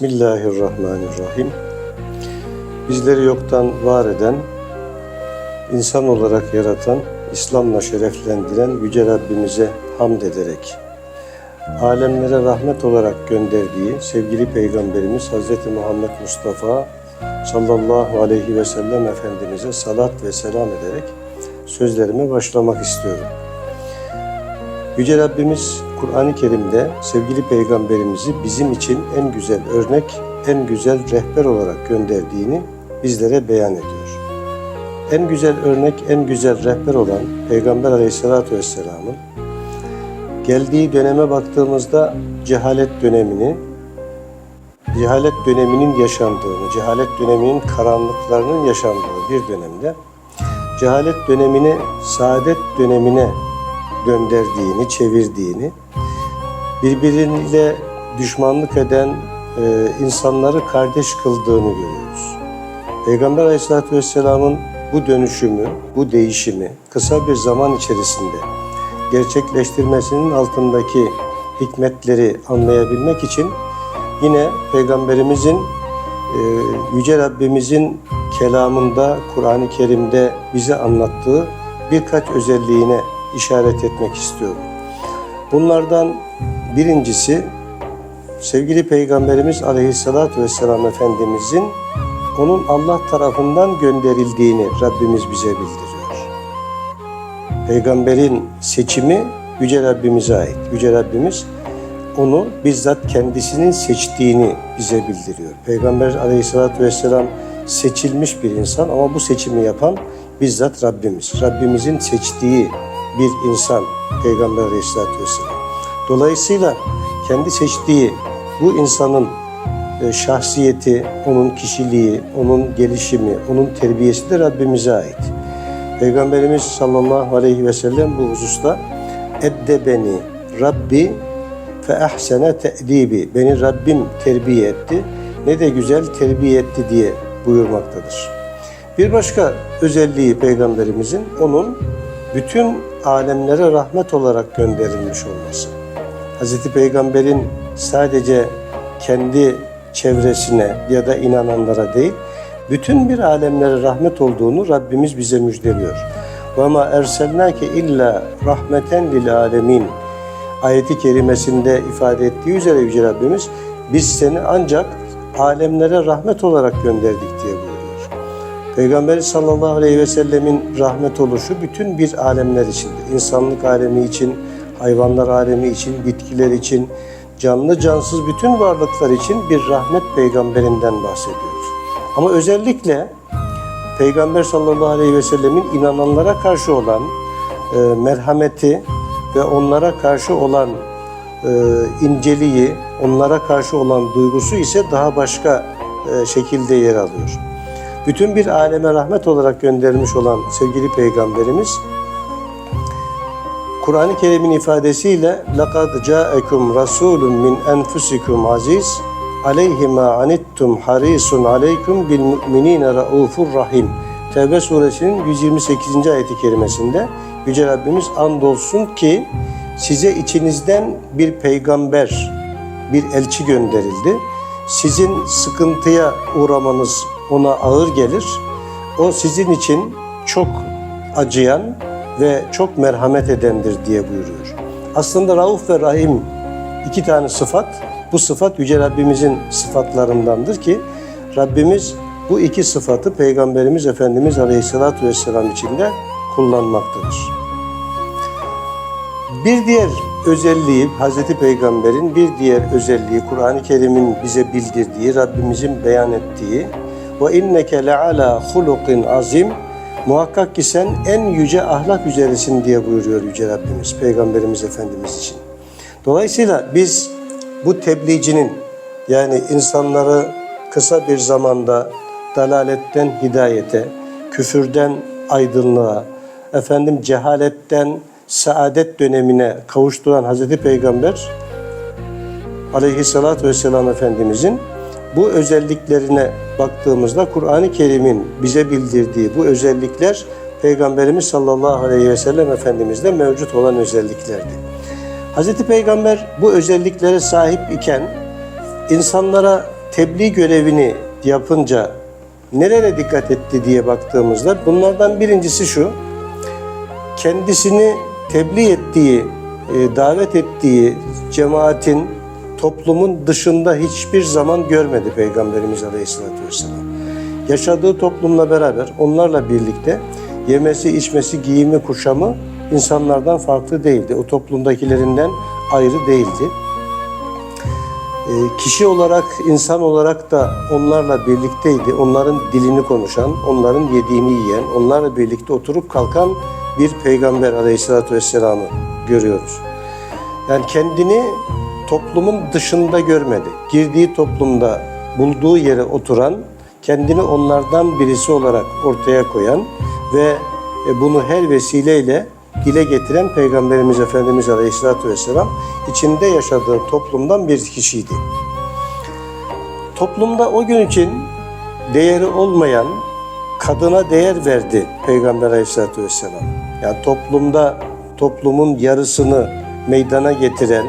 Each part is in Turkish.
Bismillahirrahmanirrahim. Bizleri yoktan var eden, insan olarak yaratan, İslam'la şereflendiren Yüce Rabbimize hamd ederek, alemlere rahmet olarak gönderdiği sevgili Peygamberimiz Hz. Muhammed Mustafa sallallahu aleyhi ve sellem Efendimiz'e salat ve selam ederek sözlerime başlamak istiyorum. Yüce Rabbimiz Kur'an-ı Kerim'de sevgili peygamberimizi bizim için en güzel örnek, en güzel rehber olarak gönderdiğini bizlere beyan ediyor. En güzel örnek, en güzel rehber olan Peygamber Aleyhisselatü Vesselam'ın geldiği döneme baktığımızda cehalet dönemini, cehalet döneminin yaşandığını, cehalet döneminin karanlıklarının yaşandığı bir dönemde cehalet dönemini saadet dönemine döndürdüğini, çevirdiğini, birbiriyle düşmanlık eden e, insanları kardeş kıldığını görüyoruz. Peygamber Aleyhisselatü Vesselam'ın bu dönüşümü, bu değişimi kısa bir zaman içerisinde gerçekleştirmesinin altındaki hikmetleri anlayabilmek için yine Peygamberimizin, e, Yüce Rabbimizin kelamında, Kur'an-ı Kerim'de bize anlattığı birkaç özelliğine işaret etmek istiyorum. Bunlardan birincisi sevgili Peygamberimiz Aleyhisselatü Vesselam Efendimizin onun Allah tarafından gönderildiğini Rabbimiz bize bildiriyor. Peygamberin seçimi Yüce Rabbimize ait. Yüce Rabbimiz onu bizzat kendisinin seçtiğini bize bildiriyor. Peygamber Aleyhisselatü Vesselam seçilmiş bir insan ama bu seçimi yapan bizzat Rabbimiz. Rabbimizin seçtiği bir insan Peygamber Aleyhisselatü Vesselam. Dolayısıyla kendi seçtiği bu insanın e, şahsiyeti, onun kişiliği, onun gelişimi, onun terbiyesi de Rabbimize ait. Peygamberimiz sallallahu aleyhi ve sellem bu hususta eddebeni Rabbi fe ahsene te'dibi. Beni Rabbim terbiye etti. Ne de güzel terbiye etti diye buyurmaktadır. Bir başka özelliği peygamberimizin onun bütün alemlere rahmet olarak gönderilmiş olması. Hz. Peygamber'in sadece kendi çevresine ya da inananlara değil, bütün bir alemlere rahmet olduğunu Rabbimiz bize müjdeliyor. Ve ma erselnake illa rahmeten alemin. Ayeti kerimesinde ifade ettiği üzere Yüce Rabbimiz biz seni ancak alemlere rahmet olarak gönderdik diye buyuruyor. Peygamber sallallahu aleyhi ve sellemin rahmet oluşu bütün bir alemler içindir. İnsanlık alemi için, hayvanlar alemi için, bitkiler için, canlı cansız bütün varlıklar için bir rahmet peygamberinden bahsediyoruz. Ama özellikle Peygamber sallallahu aleyhi ve sellemin inananlara karşı olan e, merhameti ve onlara karşı olan e, inceliği, onlara karşı olan duygusu ise daha başka e, şekilde yer alıyor Bütün bir aleme rahmet olarak gönderilmiş olan sevgili Peygamberimiz Kur'an-ı Kerim'in ifadesiyle لَقَدْ جَاءَكُمْ رَسُولٌ مِّنْ أَنْفُسِكُمْ عَزِيزٌ عَلَيْهِ مَا عَنِتْتُمْ حَرِيصٌ عَلَيْكُمْ بِالْمُؤْمِنِينَ رَؤُوفٌ rahim. Tevbe suresinin 128. ayeti kerimesinde Yüce Rabbimiz andolsun ki size içinizden bir peygamber, bir elçi gönderildi. Sizin sıkıntıya uğramanız ona ağır gelir. O sizin için çok acıyan ve çok merhamet edendir diye buyuruyor. Aslında Rauf ve Rahim iki tane sıfat. Bu sıfat Yüce Rabbimizin sıfatlarındandır ki Rabbimiz bu iki sıfatı Peygamberimiz Efendimiz Aleyhisselatü Vesselam içinde kullanmaktadır. Bir diğer özelliği Hazreti Peygamber'in bir diğer özelliği Kur'an-ı Kerim'in bize bildirdiği, Rabbimizin beyan ettiği ve inneke leala hulukin azim muhakkak ki sen en yüce ahlak üzeresin diye buyuruyor Yüce Rabbimiz Peygamberimiz Efendimiz için. Dolayısıyla biz bu tebliğcinin yani insanları kısa bir zamanda dalaletten hidayete, küfürden aydınlığa, efendim cehaletten saadet dönemine kavuşturan Hazreti Peygamber aleyhissalatü vesselam Efendimizin bu özelliklerine baktığımızda Kur'an-ı Kerim'in bize bildirdiği bu özellikler Peygamberimiz sallallahu aleyhi ve sellem Efendimiz'de mevcut olan özelliklerdi. Hazreti Peygamber bu özelliklere sahip iken insanlara tebliğ görevini yapınca nerelere dikkat etti diye baktığımızda bunlardan birincisi şu. Kendisini tebliğ ettiği, e, davet ettiği cemaatin, toplumun dışında hiçbir zaman görmedi Peygamberimiz Aleyhisselatü Vesselam. Yaşadığı toplumla beraber onlarla birlikte yemesi, içmesi, giyimi, kuşamı insanlardan farklı değildi. O toplumdakilerinden ayrı değildi. E, kişi olarak, insan olarak da onlarla birlikteydi. Onların dilini konuşan, onların yediğini yiyen, onlarla birlikte oturup kalkan bir peygamber aleyhissalatü vesselam'ı görüyoruz. Yani kendini toplumun dışında görmedi. Girdiği toplumda bulduğu yere oturan, kendini onlardan birisi olarak ortaya koyan ve e, bunu her vesileyle dile getiren Peygamberimiz Efendimiz Aleyhisselatü Vesselam içinde yaşadığı toplumdan bir kişiydi. Toplumda o gün için değeri olmayan kadına değer verdi Peygamber Aleyhisselatü Vesselam. Yani toplumda toplumun yarısını meydana getiren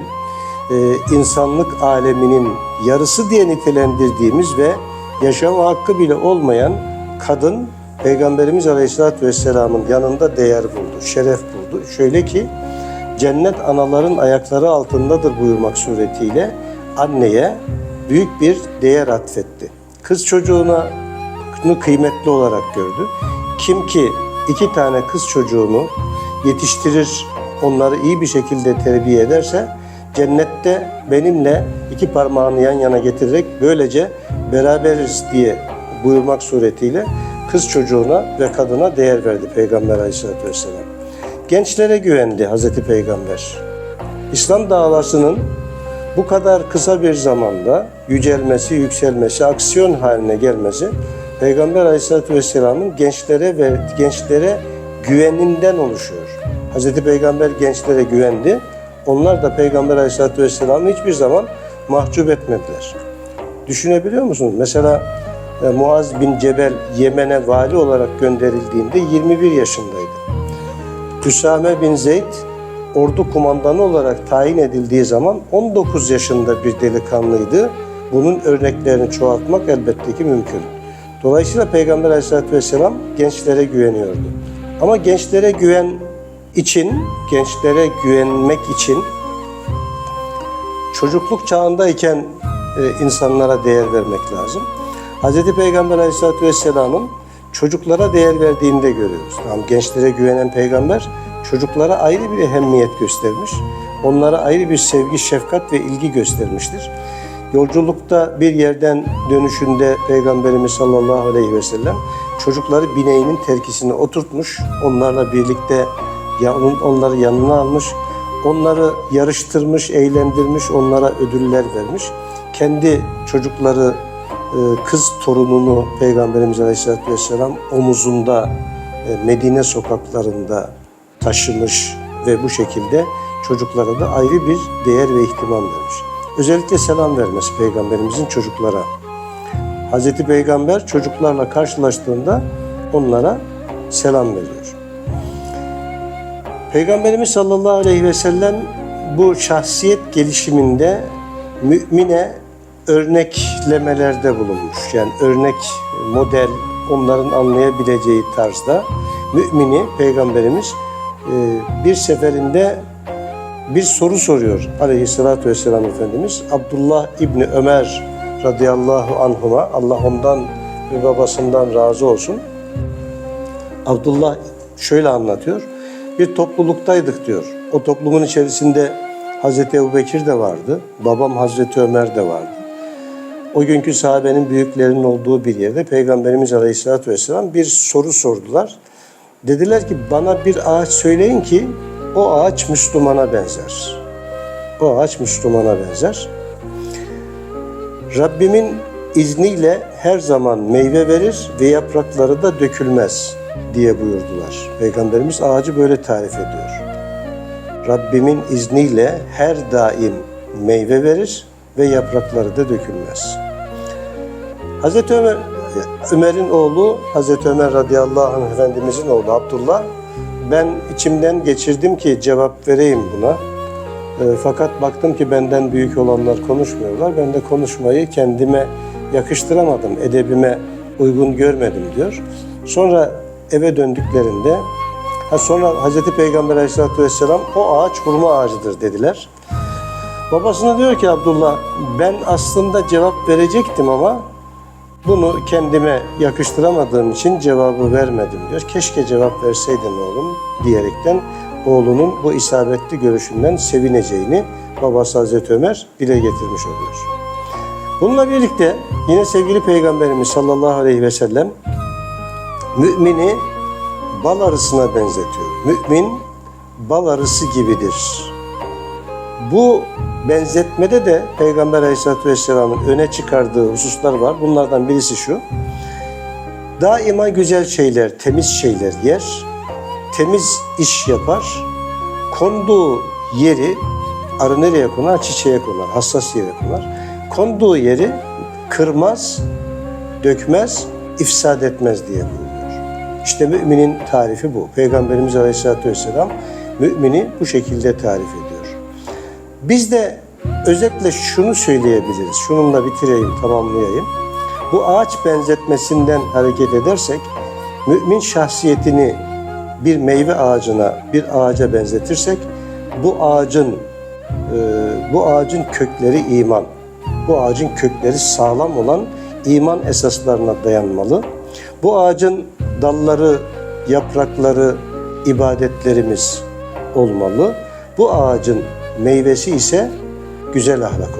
e, insanlık aleminin yarısı diye nitelendirdiğimiz ve yaşama hakkı bile olmayan kadın Peygamberimiz Aleyhisselatü Vesselam'ın yanında değer buldu, şeref buldu. Şöyle ki cennet anaların ayakları altındadır buyurmak suretiyle anneye büyük bir değer atfetti. Kız çocuğuna kıymetli olarak gördü. Kim ki iki tane kız çocuğunu yetiştirir, onları iyi bir şekilde terbiye ederse cennette benimle iki parmağını yan yana getirerek böylece beraberiz diye buyurmak suretiyle kız çocuğuna ve kadına değer verdi Peygamber Aleyhisselatü Vesselam. Gençlere güvendi Hazreti Peygamber. İslam davasının bu kadar kısa bir zamanda yücelmesi, yükselmesi, aksiyon haline gelmesi Peygamber Aleyhisselatü Vesselam'ın gençlere ve gençlere güveninden oluşuyor. Hazreti Peygamber gençlere güvendi. Onlar da Peygamber Aleyhisselatü Vesselam'ı hiçbir zaman mahcup etmediler. Düşünebiliyor musunuz? Mesela e, Muaz bin Cebel Yemen'e vali olarak gönderildiğinde 21 yaşındaydı. Üsame bin Zeyd ordu kumandanı olarak tayin edildiği zaman 19 yaşında bir delikanlıydı. Bunun örneklerini çoğaltmak elbette ki mümkün. Dolayısıyla Peygamber Aleyhisselatü Vesselam gençlere güveniyordu. Ama gençlere güven için, gençlere güvenmek için çocukluk çağındayken e, insanlara değer vermek lazım. Hz. Peygamber Aleyhisselatü Vesselam'ın çocuklara değer verdiğini de görüyoruz. Tamam, gençlere güvenen peygamber çocuklara ayrı bir ehemmiyet göstermiş. Onlara ayrı bir sevgi, şefkat ve ilgi göstermiştir. Yolculukta bir yerden dönüşünde Peygamberimiz sallallahu aleyhi ve sellem çocukları bineğinin terkisine oturtmuş. Onlarla birlikte ya- onları yanına almış. Onları yarıştırmış, eğlendirmiş, onlara ödüller vermiş. Kendi çocukları e, kız torununu Peygamberimiz Aleyhisselatü Vesselam omuzunda e, Medine sokaklarında taşımış ve bu şekilde çocuklara da ayrı bir değer ve ihtimam vermiş. Özellikle selam vermesi Peygamberimizin çocuklara. Hazreti Peygamber çocuklarla karşılaştığında onlara selam veriyor. Peygamberimiz sallallahu aleyhi ve sellem bu şahsiyet gelişiminde mümine örneklemelerde bulunmuş. Yani örnek, model, onların anlayabileceği tarzda mümini Peygamberimiz e, bir seferinde bir soru soruyor aleyhissalatü vesselam Efendimiz. Abdullah İbni Ömer radıyallahu anhuma, Allah ondan ve babasından razı olsun. Abdullah şöyle anlatıyor. Bir topluluktaydık diyor. O toplumun içerisinde Hazreti Ebubekir de vardı. Babam Hazreti Ömer de vardı. O günkü sahabenin büyüklerinin olduğu bir yerde Peygamberimiz Aleyhisselatü Vesselam bir soru sordular. Dediler ki bana bir ağaç söyleyin ki o ağaç Müslümana benzer. O ağaç Müslümana benzer. Rabbimin izniyle her zaman meyve verir ve yaprakları da dökülmez diye buyurdular. Peygamberimiz ağacı böyle tarif ediyor. Rabbimin izniyle her daim meyve verir ve yaprakları da dökülmez. Hazreti Ömer, Ömer'in oğlu Hazreti Ömer radıyallahu anh Efendimizin oğlu Abdullah ben içimden geçirdim ki cevap vereyim buna. E, fakat baktım ki benden büyük olanlar konuşmuyorlar. Ben de konuşmayı kendime yakıştıramadım, edebime uygun görmedim diyor. Sonra eve döndüklerinde ha sonra Hazreti Peygamber Aleyhisselatü Vesselam o ağaç hurma ağacıdır dediler. Babasına diyor ki Abdullah ben aslında cevap verecektim ama bunu kendime yakıştıramadığım için cevabı vermedim diyor. Keşke cevap verseydin oğlum diyerekten oğlunun bu isabetli görüşünden sevineceğini babası Hazreti Ömer dile getirmiş oluyor. Bununla birlikte yine sevgili Peygamberimiz sallallahu aleyhi ve sellem mümini bal arısına benzetiyor. Mümin bal arısı gibidir. Bu benzetmede de Peygamber Aleyhisselatü Vesselam'ın öne çıkardığı hususlar var. Bunlardan birisi şu. Daima güzel şeyler, temiz şeyler yer, temiz iş yapar. Konduğu yeri, arı nereye konar? Çiçeğe konar, hassas yere konar. Konduğu yeri kırmaz, dökmez, ifsad etmez diye buyuruyor. İşte müminin tarifi bu. Peygamberimiz Aleyhisselatü Vesselam mümini bu şekilde tarif ediyor. Biz de özetle şunu söyleyebiliriz. Şununla bitireyim, tamamlayayım. Bu ağaç benzetmesinden hareket edersek mümin şahsiyetini bir meyve ağacına, bir ağaca benzetirsek bu ağacın e, bu ağacın kökleri iman. Bu ağacın kökleri sağlam olan iman esaslarına dayanmalı. Bu ağacın dalları, yaprakları ibadetlerimiz olmalı. Bu ağacın meyvesi ise güzel ahlak